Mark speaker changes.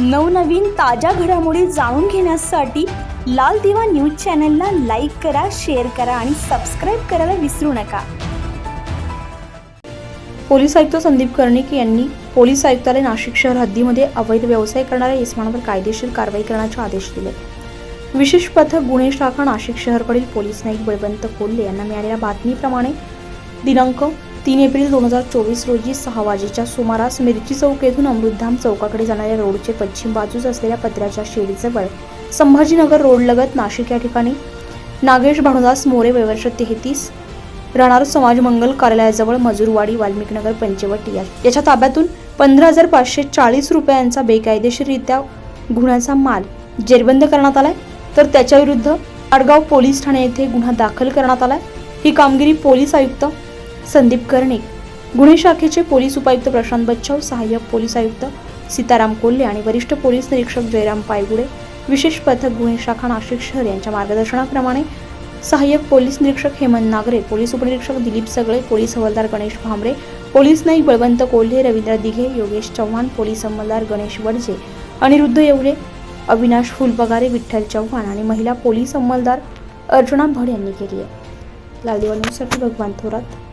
Speaker 1: नवनवीन ताज्या घडामोडी जाणून घेण्यासाठी लाल दिवा न्यूज चॅनलला लाईक करा शेअर करा आणि सबस्क्राईब करायला विसरू नका.
Speaker 2: पोलीस आयुक्त संदीप कर्णिक यांनी पोलीस आयुक्तालय नाशिक शहर हद्दीमध्ये अवैध व्यवसाय करणाऱ्या इस्मानावर कायदेशीर कारवाई करण्याचे आदेश दिले. विशेष पथक गुन्हे शाखा नाशिक शहरकडील पोलीस नाईक बळवंत कोल्हे यांना मिळालेल्या बातमीप्रमाणे दिनांक तीन एप्रिल दोन हजार चोवीस रोजी सहा वाजेच्या सुमारास मिरची चौक येथून अमृतधाम चौकाकडे जाणाऱ्या रोडचे पश्चिम बाजूस असलेल्या पत्र्याच्या शेडीजवळ संभाजीनगर रोडलगत नाशिक या ठिकाणी नागेश भानुदास मोरे वयवर्ष तेहतीस राहणार समाज मंगल कार्यालयाजवळ मजूरवाडी वाल्मिकनगर पंचवटी याच्या ताब्यातून पंधरा हजार पाचशे चाळीस रुपयांचा बेकायदेशीररित्या गुन्ह्याचा माल जेरबंद करण्यात आलाय. तर त्याच्याविरुद्ध आडगाव पोलीस ठाणे येथे गुन्हा दाखल करण्यात आलाय. ही कामगिरी पोलीस आयुक्त संदीप कर्णिक गुन्हे शाखेचे पोलीस उपायुक्त प्रशांत बच्चाव सहाय्यक पोलीस आयुक्त सीताराम कोल्हे आणि वरिष्ठ पोलीस निरीक्षक जयराम पायगुडे विशेष पथक गुन्हे शाखा नाशिक शहर यांच्या मार्गदर्शनाप्रमाणे सहाय्यक पोलीस निरीक्षक हेमंत नागरे पोलीस उपनिरीक्षक दिलीप सगळे पोलीस हवालदार गणेश भांबरे पोलीस नाईक बळवंत कोल्हे रवींद्र दिघे योगेश चव्हाण पोलीस अंमलदार गणेश वडजे अनिरुद्ध येवले अविनाश फुलपगारे विठ्ठल चव्हाण आणि महिला पोलीस अंमलदार अर्चना भड यांनी केली आहे. लालदिवा न्यूजसाठी भगवान थोरात.